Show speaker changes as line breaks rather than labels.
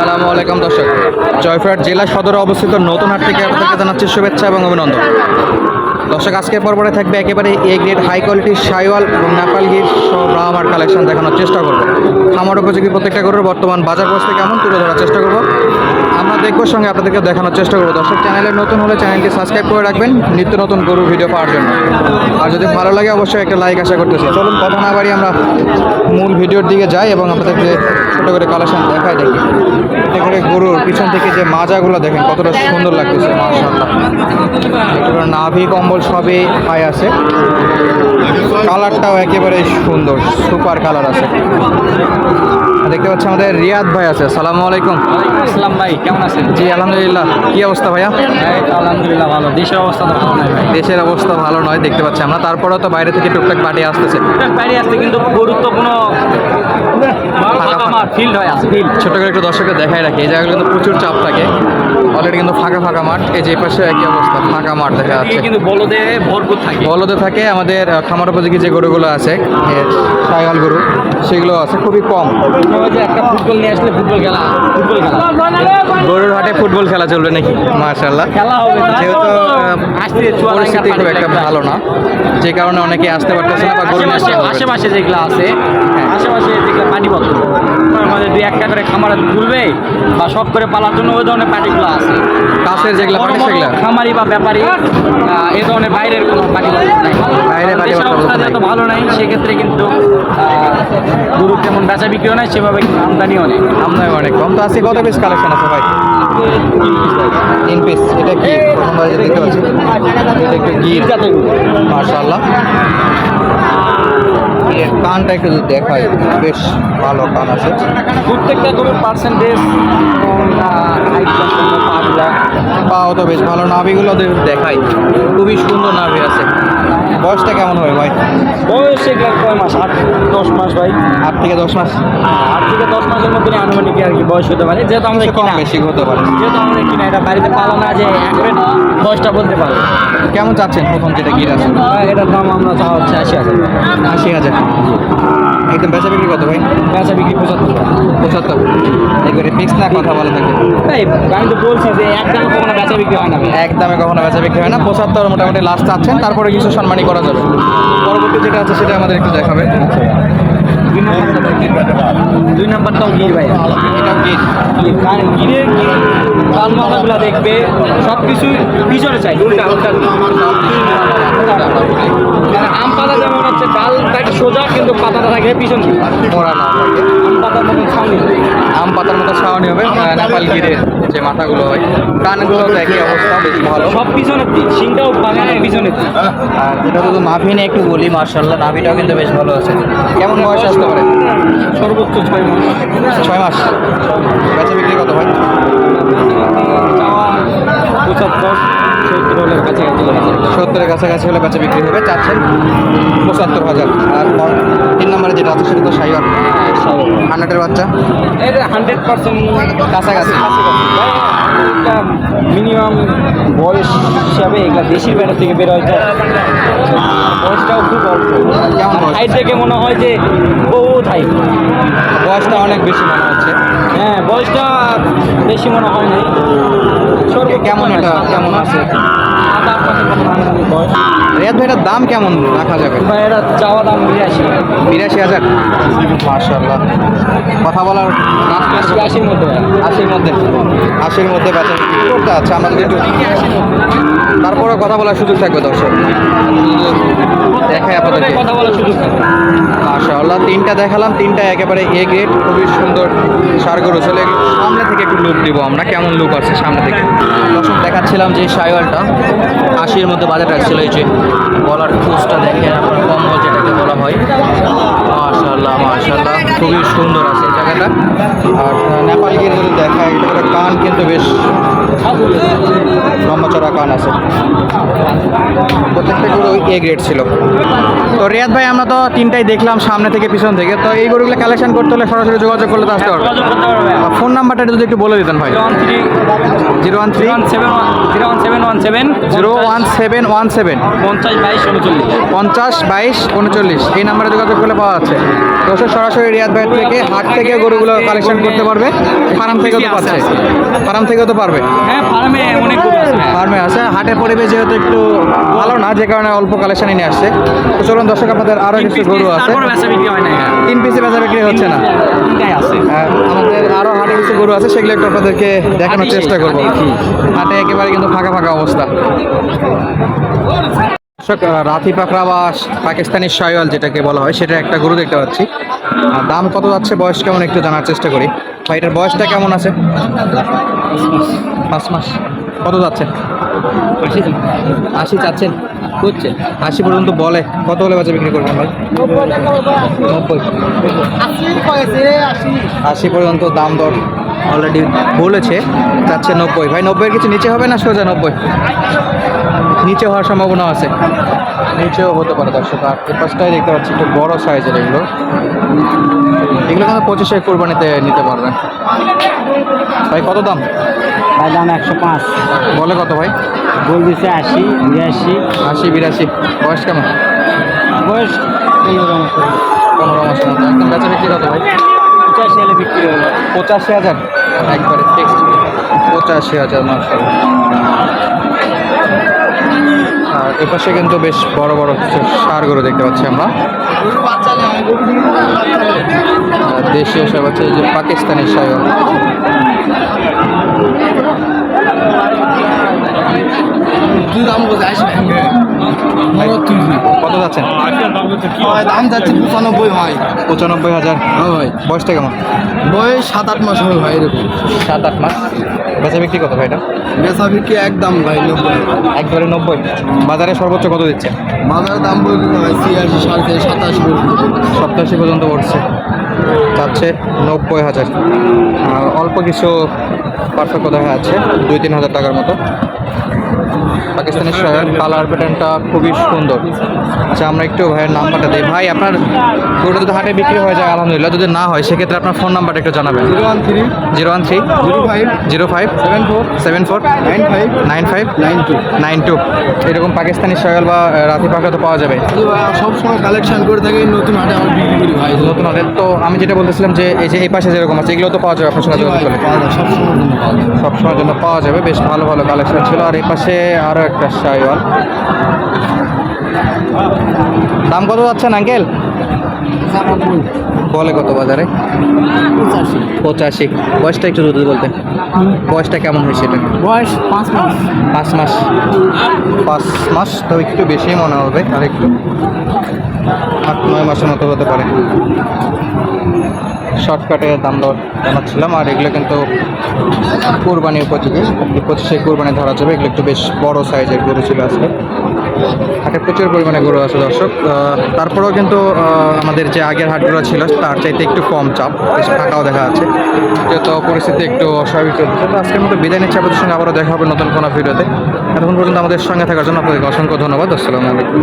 আসসালামু আলাইকুম দর্শক। জয়ফ্রাট জেলা সদরে অবস্থিত নতুন হাট থেকে আপনাদেরকে জানাচ্ছি শুভেচ্ছা এবং অভিনন্দন। দর্শক আজকের পরপরে থাকবে একেবারে এ গ্রেড হাই কোয়ালিটির সাইওয়াল এবং নেপাল গির সব ব্রাহ্মার কালেকশন দেখানোর চেষ্টা করব। খামার উপযোগী প্রত্যেকটা গরুর বর্তমান বাজার অবস্থা কেমন তুলে ধরার চেষ্টা করব। দেখব, সঙ্গে আপনাদেরকে দেখানোর চেষ্টা করব। দর্শক চ্যানেলে নতুন হলে চ্যানেলটি সাবস্ক্রাইব করে রাখবেন। নিত্য নতুন গরুর ভিডিও পাওয়ার জন্য। আর যদি ভালো লাগে, অবশ্যই একটা লাইক আশা করতেছি। চলুন, কথা না বাড়ি আমরা মূল ভিডিওর দিকে যাই এবং আপনাদেরকে ছোটো করে কালেকশন দেখাই দেখি। এতে করে গরুর পিছন থেকে যে মাজাগুলো দেখেন, কতটা সুন্দর লাগতেছে এগুলোর নাভি, কম্বল সবই হাই আছে। কালারটাও একেবারে সুন্দর, সুপার কালার আছে। দেখতে পাচ্ছি আমাদের রিয়াদ ভাই আছে। সালামু আলাইকুম।
ইসলাম ভাই, কেমন আছেন?
জি আলহামদুলিল্লাহ। কি অবস্থা ভাইয়া?
আলহামদুলিল্লাহ ভালো। দেশের অবস্থা তো ভালো নয় ভাই।
দেশের অবস্থা ভালো নয় দেখতে পাচ্ছি আমরা। তারপরেও তো বাইরে থেকে টুকটাক বাড়ি আসতেছে।
বাড়ি আসতে কিন্তু গুরুত্বপূর্ণ ফিল্ড হয় আছে ফিল্ড
ছোট করে একটু দর্শককে দেখাই রাখি। এই জায়গাগুলো কিন্তু প্রচুর চাপ থাকে। অলরেডি কিন্তু ফাঁকা ফাঁকা মাঠ। এই যে পাশে একই অবস্থা ফাঁকা মাঠ দেখা যাচ্ছে।
কিন্তু বলদে ভরপুর থাকে।
বলদে থাকে আমাদের খামার উপযোগী যে গরুগুলো আছে সাইওয়াল গরু সেগুলো আছে খুবই কম।
একটা ফুটবল নিয়ে আসলে ফুটবল খেলা ফুটবল খেলা।
গরুর হাটে ফুটবল খেলা চলবে নাকি? মাশাল্লাহ
খেলা হবে
যেহেতু পরিস্থিতি খুব একটা ভালো না। যে কারণে অনেকে আসতে পারতেছে না বা গরু
আশেপাশে যেগুলো আছে আশেপাশে যেগুলো পাটিপত্র আমাদের দুই একটা করে খামার তুলবে বা শখ করে পালার জন্য ওই ধরনের পার্টিগুলো আছে
কাছের যেগুলো
বড়
সেগুলো?
খামারি বা ব্যাপারী এই ধরনের বাইরের কোনো নাই।
বাইরে পাটিপত্র
অবস্থা যত ভালো নাই সেক্ষেত্রে কিন্তু গরু তেমন বেচা বিক্রিও নাই সেভাবে কিন্তু আমদানিও নেই।
আমদানি অনেক কম। তো আজকে কত পিস কালেকশন আছে ভাই? তিন পিস এটা কি? প্রথমবার দেখতে পাচ্ছি। এটা একটু গির। মাশাল্লাহ এর কানটা একটু যদি দেখায় বেশ ভালো কান আছে।
প্রত্যেকটা গরুর পার্সেন্টেজ পাগুলা
পাও তো বেশ ভালো নাভিগুলো দে- দেখাই। খুবই সুন্দর নাভি। আছে বয়সটা কেমন হবে ভাই?
বয়স এগুলো কয় মাস? আট দশ মাস ভাই।
আট থেকে দশ মাস?
আট থেকে দশ মাসের মধ্যে আনুমানিক আর কি বয়স হতে পারে। যেহেতু আমাদের
কম বেশি হতে পারে।
যেহেতু আমাদের কিনা এটা বাড়িতে পালা না যে অ্যাকুরেট বয়সটা বলতে পারে
কেমন চাচ্ছেন প্রথম যেটা গির আছে?
এটার দাম আমরা চাওয়া হচ্ছে আশি হাজার।
আশি হাজার। একদম বেচা বিক্রি কত ভাই?
বেচা বিক্রি পঁচাত্তর।
পঁচাত্তর। একবারে ফিক্স না কথা বলা থাকে?
তাই আমি তো বলছি যে এক দামে কখনো বেচা বিক্রি হয় না ভাই।
এক দামে কখনো বেচা বিক্রি হয় না। পঁচাত্তর মোটামুটি লাস্ট চাচ্ছেন। তারপরে কিছু সম্মানই করা যাবে। পরবর্তী যেটা আছে সেটা আমাদের একটু দেখাবে।
দুই নম্বরটা নম্বরটাও গির ভাই।
এটাও গির
গির। গিরের কি কালমালাগুলো দেখবে সব কিছু পিছনে চাই উল্টা উল্টা মানে আম পাতা যেমন হচ্ছে ডাল থাকে সোজা কিন্তু পাতাটা থাকে পিছন দিকে
মোড়া না। থাকে
আম পাতার মতো ছাউনি।
আম পাতার মতো ছাওয়ানি হবে নেপাল গিরের যে মাথাগুলো হয় কানগুলো তো একই অবস্থা বেশ ভালো।
সব পিছনের দিক সিংটাও বাগানের পিছনের দিক।
আর যেটা যদি নাভি নিয়ে একটু বলি মার্শাল্লাহ নাভিটাও কিন্তু বেশ ভালো আছে। কেমন বয়স আসতে পারে
সর্বোচ্চ ছয় মাস।
ছয় মাস। বেচা বিক্রি কত ভাই
পঁচাত্তর সত্তর কাছাকাছি
সত্তরের কাছাকাছি হলে বেচা বিক্রি হবে চাচ্ছেন পঁচাত্তর হাজার। আর তিন নম্বরে যেটা আছে সেটা তো সাইবার। হান্ড্রেডের বাচ্চা?
এটা হান্ড্রেড পার্সেন্ট
কাছাকাছি।
মিনিমাম বয়স হিসাবে এগুলা দেশি বেড়া থেকে বের হয় বয়সটাও খুব অল্প? হাইট দেখে মনে হয় যে বহুত হাইট
বয়সটা অনেক বেশি মনে হচ্ছে।
হ্যাঁ বয়সটা বেশি মনে হয় নাই। সর্বোচ্চ
কেমন এটা? কেমন আছে? রিয়াদ ভাইটার দাম কেমন রাখা যাবে?
বা এটা চাওয়া দাম বিরাশি।
বিরাশি হাজার? মার্শাল্লাহ কথা বলার
আশির মধ্যে।
আশির মধ্যে। আশির মধ্যে বেচা বিক্রি করতে আছে? আমাদের একটু তারপরে কথা বলার সুযোগ থাকবে দর্শক। দেখাই আপনাদেরকে।
কথা বলার সুযোগ থাকবে।
মাশাআল্লাহ তিনটা দেখালাম তিনটা একেবারে এ গ্রেড খুবই সুন্দর সারগরু। ছেলে সামনে থেকে একটু লুক দিব আমরা কেমন লুক আছে সামনে থেকে? দর্শক দেখাচ্ছিলাম যে সাইওয়ালটা আশির মধ্যে বাজার রাখছিল এই যে গলার খুঁজটা দেখেন আপনার কম্বল যেটাকে বলা হয়। মাশাআল্লাহ মাশাআল্লাহ। খুবই সুন্দর আছে জায়গাটা। আর নেপাল গিয়ে যদি দেখায় এটা কান কিন্তু বেশ লম্বাচড়া কান আছে। প্রত্যেকটা গরু এ গ্রেড ছিল। তো রিয়াদ ভাই আমরা তো তিনটাই দেখলাম সামনে থেকে পিছন থেকে। তো এই গরুগুলো কালেকশন করতে হলে সরাসরি যোগাযোগ করলে তো আসতে পারবে। ফোন নাম্বারটা যদি একটু বলে দিতেন ভাই।
Zero one three
zero one three
zero one seven one seven one seven
zero one seven one seven.
পঞ্চাশ বাইশ উনচল্লিশ।
পঞ্চাশ বাইশ উনচল্লিশ। চল্লিশ। এই নাম্বারে যোগাযোগ করলে পাওয়া যাচ্ছে। দর্শক সরাসরি রিয়াদ ভাই থেকে হাট থেকে গরুগুলো কালেকশন করতে পারবে। ফার্ম থেকেও তো পাচ্ছে। ফার্ম থেকেও তো পারবে।
হ্যাঁ ফার্মে অনেক আছে।
ফার্মে আছে। হাটের পরিবেশ যেহেতু একটু ভালো না যে কারণে অল্প কালেকশনই নিয়ে আসছে। তো চলুন দর্শক আপনাদের আরও কিছু গরু আছে।
হয়
তিন পিসে বেচা বিক্রি হচ্ছে না। আর আমাদের আরও হাটে কিছু গরু আছে সেগুলো একটু আপনাদেরকে দেখানোর চেষ্টা করব।
হাটে।
হাটে একেবারে কিন্তু ফাঁকা ফাঁকা অবস্থা। দর্শক, রাথি পাকড়া বা পাকিস্তানি শয়াল যেটাকে বলা হয় সেটা একটা গরু দেখতে পাচ্ছি। আর দাম কত যাচ্ছে বয়স কেমন একটু জানার চেষ্টা করি। ভাই এটার বয়সটা কেমন আছে? পাঁচ মাস। কত যাচ্ছে?
আশি
আশি চাচ্ছেন
করছে
আশি পর্যন্ত বলে। কত হলে বাজে বিক্রি করবেন ভাই? নব্বই। আশি পর্যন্ত দাম দর। অলরেডি বলেছে যাচ্ছে নব্বই। ভাই নব্বইয়ের কিছু নিচে হবে না সোজা নব্বই? নিচে হওয়ার সম্ভাবনা আছে। নিচেও হতে পারে দর্শক আর এ পাশটাই দেখতে পাচ্ছি একটু বড় সাইজের এগুলো। এগুলো কিন্তু পঁচিশে কোরবানিতে নিতে পারবেন ভাই কত দাম?
তার দাম একশো পাঁচ।
বলে কত ভাই?
বল দিচ্ছে আশি বিরাশি।
আশি বিরাশি। বয়স কেমন?
বয়স পনেরো মতো
পনেরো মাসের মতো একদম বেচা বিক্রি কত ভাই?
পঁচাশি হলে বিক্রি হলো।
পঁচাশি হাজার? একবারে ফিক্সড পঁচাশি হাজার মার্শাল আর এপাশে কিন্তু বেশ বড় বড় কিছু সার গরু দেখতে পাচ্ছি আমরা। আর দেশীয় সব এই যে পাকিস্তানি সাগর কত
দাম যাচ্ছে পঁচানব্বই ভাই
পঁচানব্বই হাজার?
হ্যাঁ ভাই
বয়সটা কেমন?
বয়স সাত আট মাস হবে ভাই এরকম।
সাত আট মাস। বেচা বিক্রি কত ভাই এটা?
বেচা বিক্রি একদম ভাই নব্বই।
একবারে নব্বই। বাজারে সর্বোচ্চ কত দিচ্ছে?
বাজারের দাম বলতে ভাই ছিয়াশি সাড়ে সাতাশি পর্যন্ত
সপ্তাশি পর্যন্ত পড়ছে যাচ্ছে নব্বই হাজার। আর অল্প কিছু পার্থক্য দেখা যাচ্ছে দুই তিন হাজার টাকার মতো। পাকিস্তানি শয়াল কালার প্যাটার্নটা খুবই সুন্দর। আচ্ছা আমরা একটু ভাইয়ের নাম্বারটা দিই। ভাই আপনার গরু যদি হাটে বিক্রি হয়ে যায় আলহামদুলিল্লাহ। যদি না হয় সেক্ষেত্রে আপনার ফোন নাম্বারটা একটু জানাবেন।
Zero one three
zero one three
zero five
zero five
seven four
seven four
nine five
nine five
nine two.
Nine two এরকম পাকিস্তানি শয়াল বা রাতি পাখা তো পাওয়া যাবে?
সবসময় কালেকশন করে থাকি নতুন হাটে আমার বিক্রি করি ভাই।
নতুন হাটের তো আমি যেটা বলতেছিলাম যে এই যে এই পাশে যেরকম আছে এগুলো তো পাওয়া যাবে আপনার সঙ্গে
সবসময় জন্য পাওয়া
সবসময়ের জন্য পাওয়া যাবে বেশ ভালো ভালো কালেকশন ছিল। আর এই পাশে আরও একটা শাইওয়াল। দাম কত যাচ্ছেন আঙ্কেল? বলে কত বাজারে? পঁচাশি। বয়সটা একটু যদি বলতে। বয়সটা কেমন হয়েছে এটা?
বয়স পাঁচ মাস।
পাঁচ মাস। পাঁচ মাস তো একটু বেশি মনে হবে আর একটু আট নয় মাসের মতো হতে পারে। শর্টকাটে দাম দর জানাচ্ছিলাম, আর এগুলো কিন্তু কোরবানি উপযোগী। পঁচিশে কোরবানি ধরা যাবে এগুলো একটু বেশ বড় সাইজের গরু ছিল আজকে। হাটে প্রচুর পরিমাণে গরু আছে দর্শক। তারপরেও কিন্তু আমাদের যে আগের হাটগুলো ছিল, তার চাইতে একটু কম চাপ, বেশ ফাঁকাও দেখা যাচ্ছে। যেহেতু পরিস্থিতি একটু অস্বাভাবিক চলছে, তো আজকের মতো বিদায় নিচ্ছে। আপনাদের সঙ্গে আবারও দেখা হবে নতুন কোনো ভিডিওতে। এতক্ষণ পর্যন্ত আমাদের সঙ্গে থাকার জন্য আপনাদেরকে অসংখ্য ধন্যবাদ। আসসালামু আলাইকুম।